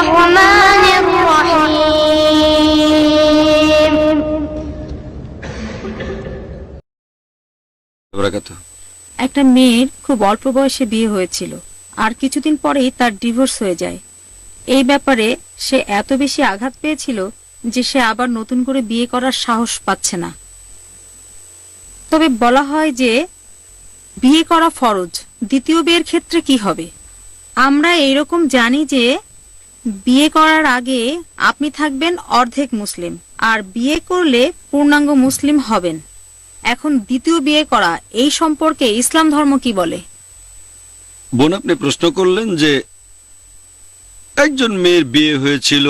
الرحمن الرحيم একটা মেয়ের খুব অল্প বয়সে বিয়ে হয়েছিল, আর কিছুদিন পরেই তার ডিভোর্স হয়ে যায়। এই ব্যাপারে সে এত বেশি আঘাত পেয়েছিল যে সে আবার নতুন করে বিয়ে করার সাহস পাচ্ছে না। তবে বলা হয় যে, বিয়ে করা ফরজ, দ্বিতীয় বিয়ের ক্ষেত্রে কি হবে? আমরা এইরকম জানি যে বিয়ে করার আগে আপনি থাকবেন অর্ধেক মুসলিম, আর বিয়ে করলে পূর্ণাঙ্গ মুসলিম হবেন। এখন দ্বিতীয় বিয়ে করা, এই সম্পর্কে ইসলাম ধর্ম কি বলে? বোন, আপনি প্রশ্ন করলেন যে একজন মেয়ের বিয়ে হয়েছিল,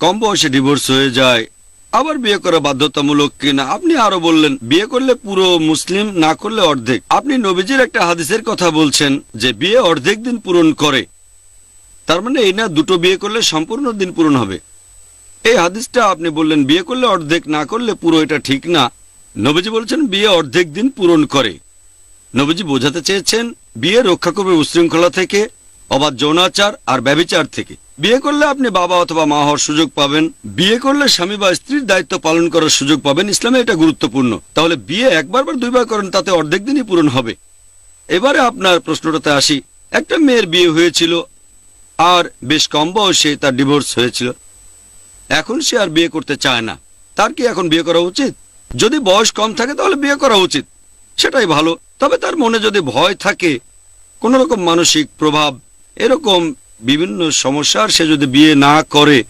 কম বয়সে ডিভোর্স হয়ে যায়, আবার বিয়ে করা বাধ্যতামূলক কিনা? আপনি আরও বললেন, বিয়ে করলে পুরো মুসলিম, না করলে অর্ধেক। আপনি নবীজির একটা হাদিসের কথা বলছেন যে বিয়ে অর্ধেক দিন পূরণ করে। তার মানে এই না, দুটো বিয়ে করলে সম্পূর্ণ দিন পূরণ হবে। এই হাদিসটা আপনি বললেন, বিয়ে করলে অর্ধেক, না করলে পুরো এটা ঠিক না। নবীজি বলছেন, বিয়ে অর্ধেক দিন পূরণ করে। নবীজি বোঝাতে চেয়েছেন, বিয়ে রক্ষা করবে উশৃঙ্খলা থেকে, অবাধ যৌনাচার আর ব্যবিচার থেকে। বিয়ে করলে আপনি বাবা অথবা মা হওয়ার সুযোগ পাবেন। বিয়ে করলে স্বামী বা স্ত্রীর দায়িত্ব পালন করার সুযোগ পাবেন। ইসলামে এটা গুরুত্বপূর্ণ। তাহলে বিয়ে একবার বা দুইবার করেন, তাতে অর্ধেক দিনই পূরণ হবে। এবারে আপনার প্রশ্নটাতে আসি। একটা মেয়ের বিয়ে হয়েছিল আর বেশ কম বয়সে তার ডিভোর্স হয়েছিল। এখন সে আর বিয়ে করতে চায় না। তার কি এখন বিয়ে করা উচিত? যদি বয়স কম থাকে তাহলে বিয়ে করা উচিত। সেটাই ভালো। তবে তার মনে যদি ভয় থাকে, কোন রকম মানসিক প্রভাব, এরকম বিভিন্ন সমস্যার সে যদি বিয়ে না করে,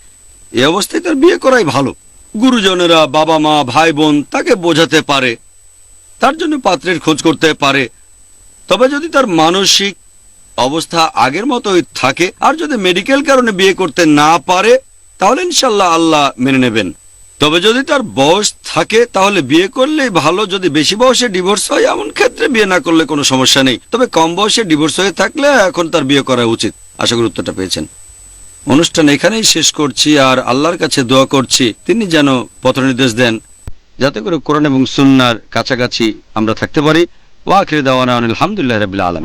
এ অবস্থায় তার বিয়ে করাই ভালো। গুরুজনেরা বাবা মা ভাই বোন তাকে বোঝাতে পারে, তার জন্য পাত্রের খোঁজ করতে পারে। তবে যদি তার মানসিক অবস্থা আগের মতোই থাকে। আর যদি মেডিকেল কারণে বিয়ে করতে না পারে, তাহলে ইনশাল্লাহ আল্লাহ মেনে নেবেন। তবে যদি তার বয়স থাকে, তাহলে বিয়ে করলেই ভালো। যদি বেশি বয়সে ডিভোর্স হয়, এমন ক্ষেত্রে বিয়ে না করলে কোনো সমস্যা নেই। তবে কম বয়সে ডিভোর্স হয়ে থাকলে এখন তার বিয়ে করা উচিত। আশা করি উত্তরটা পেয়েছেন। অনুষ্ঠান এখানেই শেষ করছি, আর আল্লাহর কাছে দোয়া করছি, তিনি যেন পথ নির্দেশ দেন। যাতে করে কোরআন এবং সুন্নার কাছাকাছি আমরা থাকতে পারি। ওয়াকির দাওয়ানা আলহামদুলিল্লাহ রবিল্লা আলম